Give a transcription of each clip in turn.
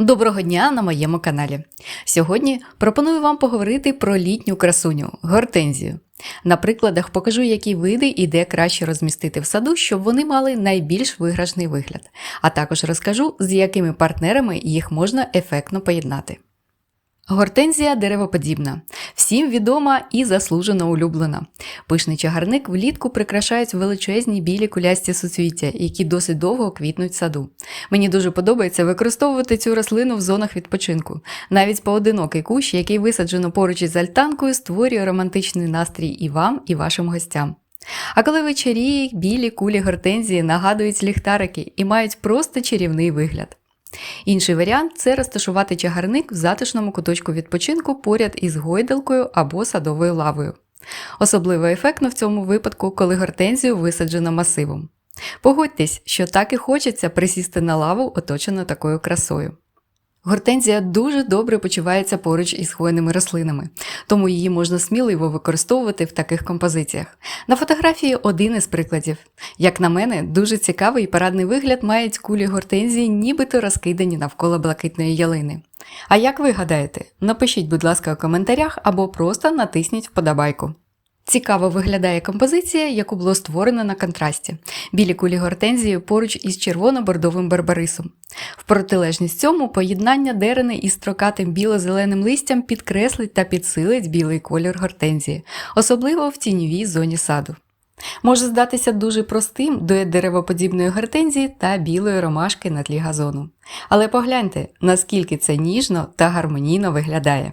Доброго дня на моєму каналі. Сьогодні пропоную вам поговорити про літню красуню гортензію. На прикладах покажу, які види і де краще розмістити в саду, щоб вони мали найбільш виграшний вигляд, а також розкажу, з якими партнерами їх можна ефектно поєднати. Гортензія деревоподібна, всім відома і заслужено улюблена. Пишний чагарник влітку прикрашають величезні білі кулясті суцвіття, які досить довго квітнуть в саду. Мені дуже подобається використовувати цю рослину в зонах відпочинку. Навіть поодинокий кущ, який висаджено поруч із альтанкою, створює романтичний настрій і вам, і вашим гостям. А коли вечеріє, білі кулі гортензії нагадують ліхтарики і мають просто чарівний вигляд. Інший варіант це розташувати чагарник в затишному куточку відпочинку поряд із гойдалкою або садовою лавою. Особливо ефектно в цьому випадку, коли гортензію висаджено масивом. Погодьтесь, що так і хочеться присісти на лаву, оточену такою красою. Гортензія дуже добре почувається поруч із хвойними рослинами, тому її можна сміливо використовувати в таких композиціях. На фотографії один із прикладів. Як на мене, дуже цікавий і парадний вигляд мають кулі гортензії, нібито розкидані навколо блакитної ялини. А як ви гадаєте? Напишіть, будь ласка, у коментарях або просто натисніть вподобайку. Цікаво виглядає композиція, яку було створено на контрасті. Білі кулі гортензії поруч із червоно-бордовим барбарисом. В протилежність цьому поєднання дерени із строкатим біло-зеленим листям підкреслить та підсилить білий колір гортензії, особливо в тіньовій зоні саду. Може здатися дуже простим дует деревоподібної гортензії та білої ромашки на тлі газону. Але погляньте, наскільки це ніжно та гармонійно виглядає.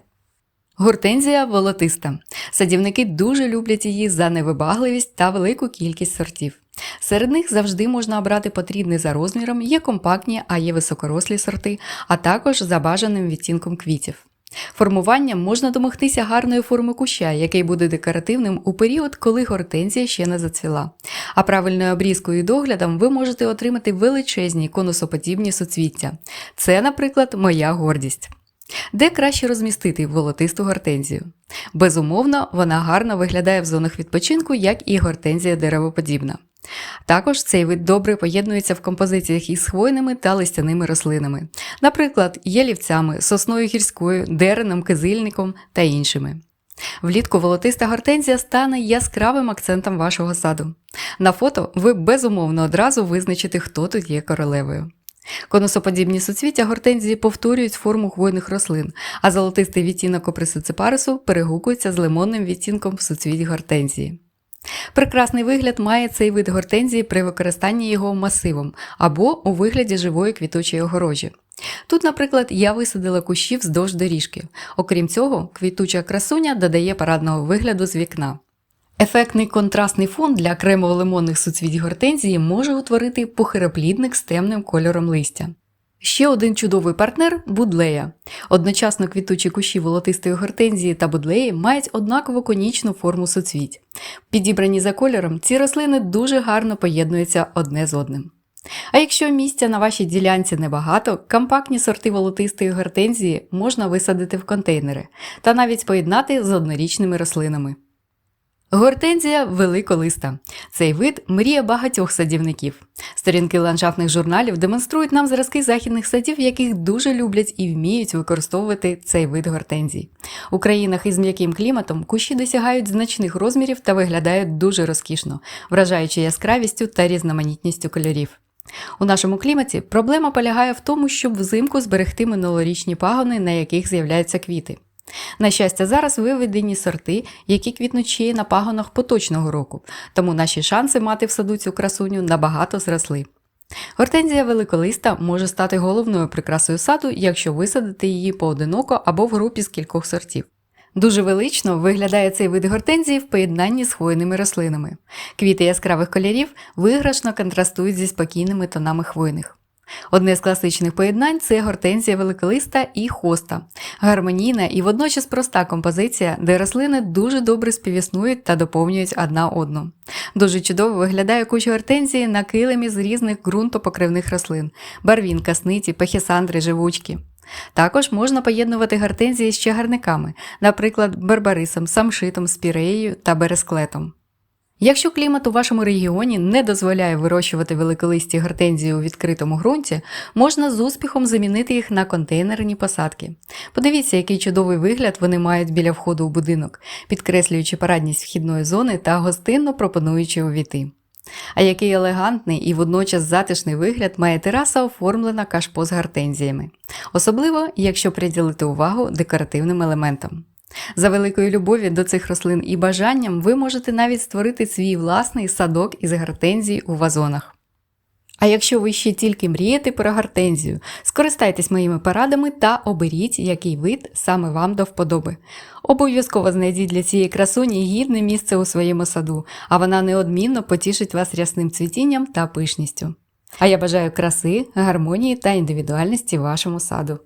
Гортензія волотиста. Садівники дуже люблять її за невибагливість та велику кількість сортів. Серед них завжди можна обрати потрібний за розміром, є компактні, а є високорослі сорти, а також за бажаним відтінком квітів. Формуванням можна домогтися гарної форми куща, який буде декоративним у період, коли гортензія ще не зацвіла. А правильною обрізкою і доглядом ви можете отримати величезні конусоподібні суцвіття. Це, наприклад, моя гордість. Де краще розмістити волотисту гортензію? Безумовно, вона гарно виглядає в зонах відпочинку, як і гортензія деревоподібна. Також цей вид добре поєднується в композиціях із хвойними та листяними рослинами, наприклад, ялівцями, сосною гірською, дереном, кизильником та іншими. Влітку волотиста гортензія стане яскравим акцентом вашого саду. На фото ви безумовно одразу визначите, хто тут є королевою. Конусоподібні суцвіття гортензії повторюють форму хвойних рослин, а золотистий відтінок оприсиципарису перегукується з лимонним відтінком суцвіть гортензії. Прекрасний вигляд має цей вид гортензії при використанні його масивом або у вигляді живої квіточої огорожі. Тут, наприклад, я висадила кущі вздовж доріжки. Окрім цього, квітуча красуня додає парадного вигляду з вікна. Ефектний контрастний фон для кремово-лимонних суцвіть гортензії може утворити похироплідник з темним кольором листя. Ще один чудовий партнер будлея. Одночасно квітучі кущі волотистої гортензії та будлеї мають однаково конічну форму суцвіть. Підібрані за кольором, ці рослини дуже гарно поєднуються одне з одним. А якщо місця на вашій ділянці небагато, компактні сорти волотистої гортензії можна висадити в контейнери та навіть поєднати з однорічними рослинами. Гортензія великолиста. Цей вид мрія багатьох садівників. Сторінки ландшафтних журналів демонструють нам зразки західних садів, яких дуже люблять і вміють використовувати цей вид гортензій. У країнах із м'яким кліматом кущі досягають значних розмірів та виглядають дуже розкішно, вражаючи яскравістю та різноманітністю кольорів. У нашому кліматі проблема полягає в тому, щоб взимку зберегти минулорічні пагони, на яких з'являються квіти. На щастя, зараз виведені сорти, які квітнуть ще на пагонах поточного року, тому наші шанси мати в саду цю красуню набагато зросли. Гортензія великолиста може стати головною прикрасою саду, якщо висадити її поодиноко або в групі з кількох сортів. Дуже велично виглядає цей вид гортензії в поєднанні з хвойними рослинами. Квіти яскравих кольорів виграшно контрастують зі спокійними тонами хвойних. Одне з класичних поєднань це гортензія великолиста і хоста, гармонійна і водночас проста композиція, де рослини дуже добре співіснують та доповнюють одна одну. Дуже чудово виглядає куч гортензії на килимі з різних ґрунтопокривних рослин барвін, касниці, пахісандри, живучки. Також можна поєднувати гортензії з чагарниками, наприклад, барбарисом, самшитом, спіреєю та бересклетом. Якщо клімат у вашому регіоні не дозволяє вирощувати великолисті гортензії у відкритому ґрунті, можна з успіхом замінити їх на контейнерні посадки. Подивіться, який чудовий вигляд вони мають біля входу у будинок, підкреслюючи парадність вхідної зони та гостинно пропонуючи увійти. А який елегантний і водночас затишний вигляд має тераса, оформлена кашпо з гортензіями, особливо якщо приділити увагу декоративним елементам. За великою любов'ю до цих рослин і бажанням ви можете навіть створити свій власний садок із гортензій у вазонах. А якщо ви ще тільки мрієте про гортензію, скористайтесь моїми порадами та оберіть, який вид саме вам до вподоби. Обов'язково знайдіть для цієї красуні гідне місце у своєму саду, а вона неодмінно потішить вас рясним цвітінням та пишністю. А я бажаю краси, гармонії та індивідуальності вашому саду.